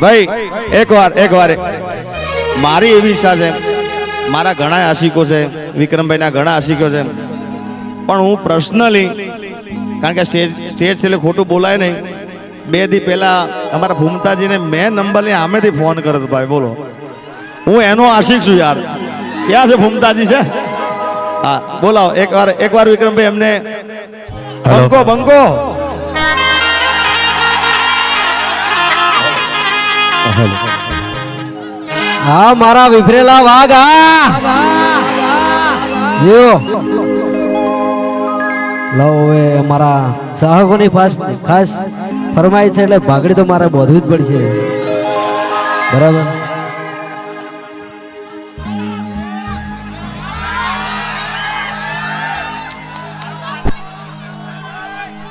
ભાઈ એક વાર એક વાર મારી એવી ઈચ્છા છે. મારા ઘણા આશિકો છે. વિક્રમભાઈના ઘણા આશિકો છે. પણ હું પર્સનલી કારણ કે સ્ટેજ સ્ટેજ એટલે ખોટું બોલાય નહીં. બે દી પહેલા અમારા ભૂમતાજીને મેં નંબરની સામેથી ફોન કર્યો હતો ભાઈ બોલો. હું એનો આશિક છું યાર. ક્યાં છે ભૂમતાજી છે? હા બોલાવો. એક વાર એક વાર વિક્રમભાઈ એમને. બંકો બંકો હા, મારા વિફરેલા વાઘ. જો લો, હવે અમારા ચાહકોની ખાસ ફરમાઈ છે એટલે ભાગડી તો મારે બોધવી જ પડશે. બરાબર?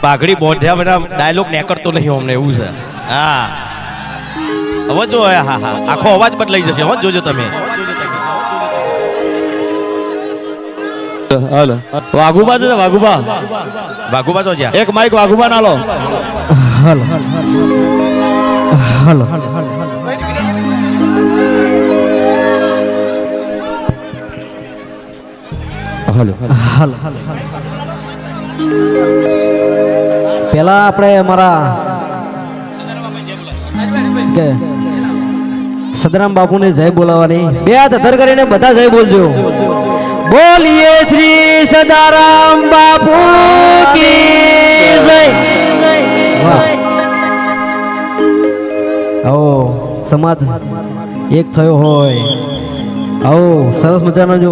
પાઘડી બોંધ્યા બધા ડાયલોગ નેકરતો નહીં અમને, એવું છે. હા. હવે જો હા હા આખો અવાજ બદલાઈ જશે. હો જોજો તમે. હાલો. વાઘુબા છે ને વાઘુબા? વાઘુબા તો જ્યાં. એક માઇક વાઘુબા ના લો. હલો. હલો. હાલો. હલો. પેલા આપણે અમારા કે સદરામ બાપુને જય બોલાવાની. બે હાથ ધર કરીને બધા જય બોલજો. બોલીએ શ્રી સદારામ બાપુ કી જય. આવો, સમાજ એક થયો હોય. આવો, સરસ મજાનું જો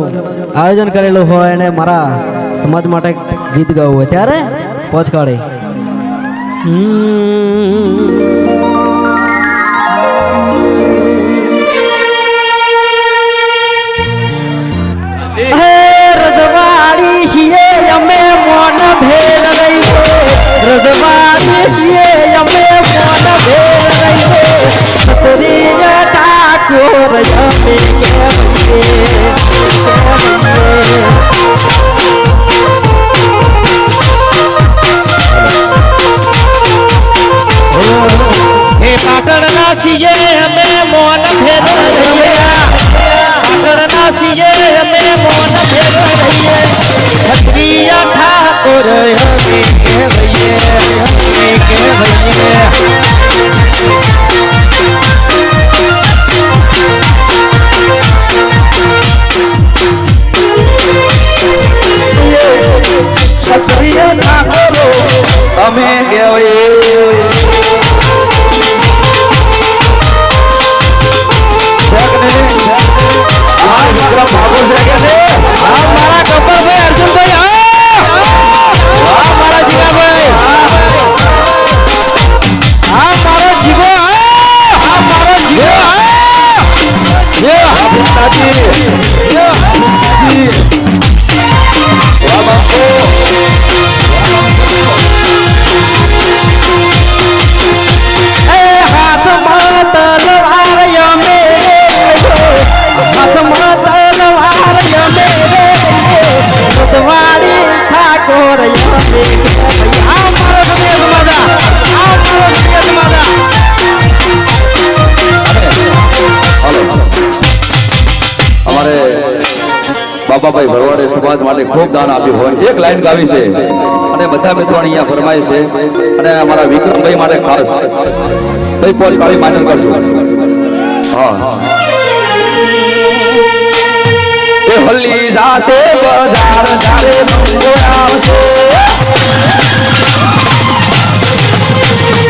આયોજન કરેલું હોય અને મારા સમાજ માટે ગીત ગાવું હોય. ત્યારે પહોંચ કાઢે રજવાડી રજવાડી છીએ અમે છીએ આ બાબાભાઈ ભરવાડે સમાજ માટે ખૂબ દાન આપ્યું હોય. એક લાઈન ગાવી છે. અને બધા મિત્રો અહીંયા ફરમાય છે. અને અમારા વિક્રમભાઈ માટે ખાસ. કઈ પોચ કાળી માન્યન કરજો. હા. હલ્લી જાશે બજાર, જારે મંગો આવશે.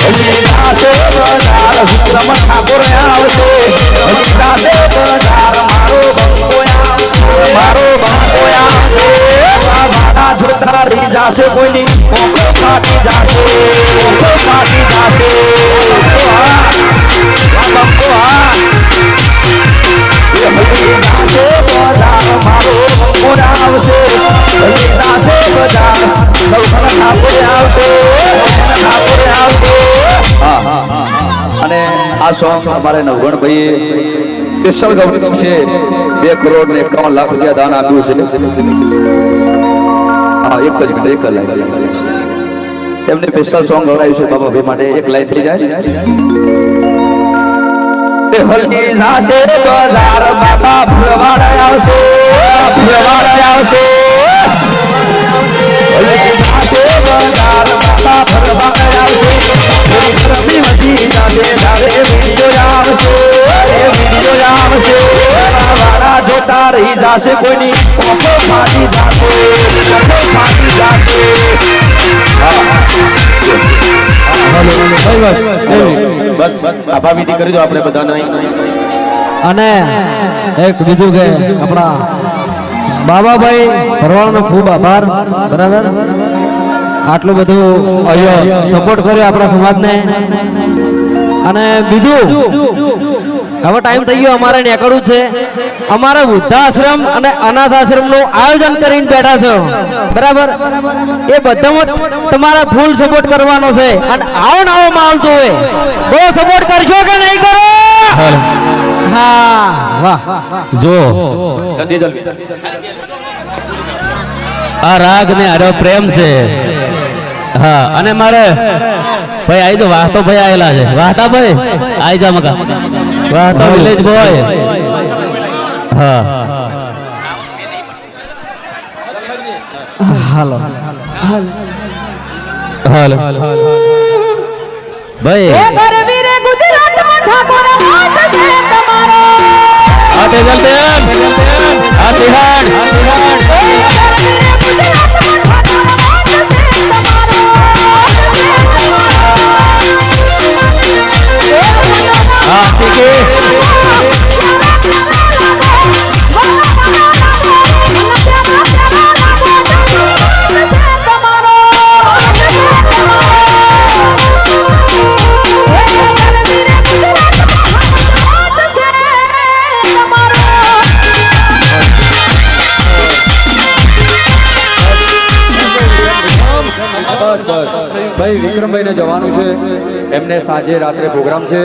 હલ્લી જાશે બજાર, વિક્રમ ઠાકોર આવશે. હલ્લી જાશે બજાર, મારો આવશે મારો આવશે આ મારા જોતારી જાશે કોઈની કોકો ફાટી જાશે કોકો ફાટી જાશે. હલ્લી જાશે મારો બંકો આવશે હા હા હા. અને આ સોંગ અમારે નવગણભાઈએ સ્પેશિયલ ગવર્નિંગ છે. બે કરોડ ને એકાવન લાખ રૂપિયા દાન આપ્યું છે. હા, એક જ મિનિટ, એક લાઈન. એમને સ્પેશિયલ સોંગ ગવડાવ્યું છે બાબા ભાઈ માટે. એક લાઈન થઈ જાય. હલકી જાશે બજાર બાબા ફરવાડ આવશે ફરવાડ આવશે. આવશે. વાળા જોતા રહી જશે કોઈની. કોકો ફાટી જાશે. કોકો ફાટી જાશે. અને એક બીજું કે આપણા બાબાભાઈ ભરવાડનો ખૂબ આભાર, બરાબર? આટલું બધું સપોર્ટ કર્યો આપણા સમાજને. અને બીજું હવે ટાઈમ થઈ ગયો અમારે નીકળવું છે. અમારે વૃદ્ધાશ્રમ અને અનાથ આશ્રમનું આયોજન કરીને બેઠા છો. બરાબર? એ બધામાં તમારા ફૂલ સપોર્ટ કરવાનો છે. અને આવો ને આવો માલ જોવે. હોય બહુ સપોર્ટ કરશો કે નહીં કરો? હા વાહ. જો. આ રાગ ને આરો પ્રેમ છે. હા અને મારે ભાઈ આઈ તો વાહતો ભાઈ આવેલા છે. વાહતા ભાઈ આઈ જા મકા વાહતા વિલેજ બોય હા. હાલો. હાલો. ભાઈ. ગરવીર ગુજરાતમાં ઠાકોર આ સિકી ભાઈ વિક્રમભાઈ ને જવાનું છે. એમને સાંજે રાત્રે પ્રોગ્રામ છે,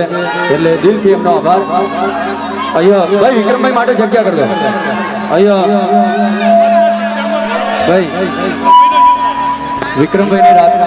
એટલે દિલથી એમનો આભાર. અહીંયા ભાઈ વિક્રમભાઈ માટે જગ્યા કરી દો. અહીંયા ભાઈ વિક્રમભાઈ રાત્રે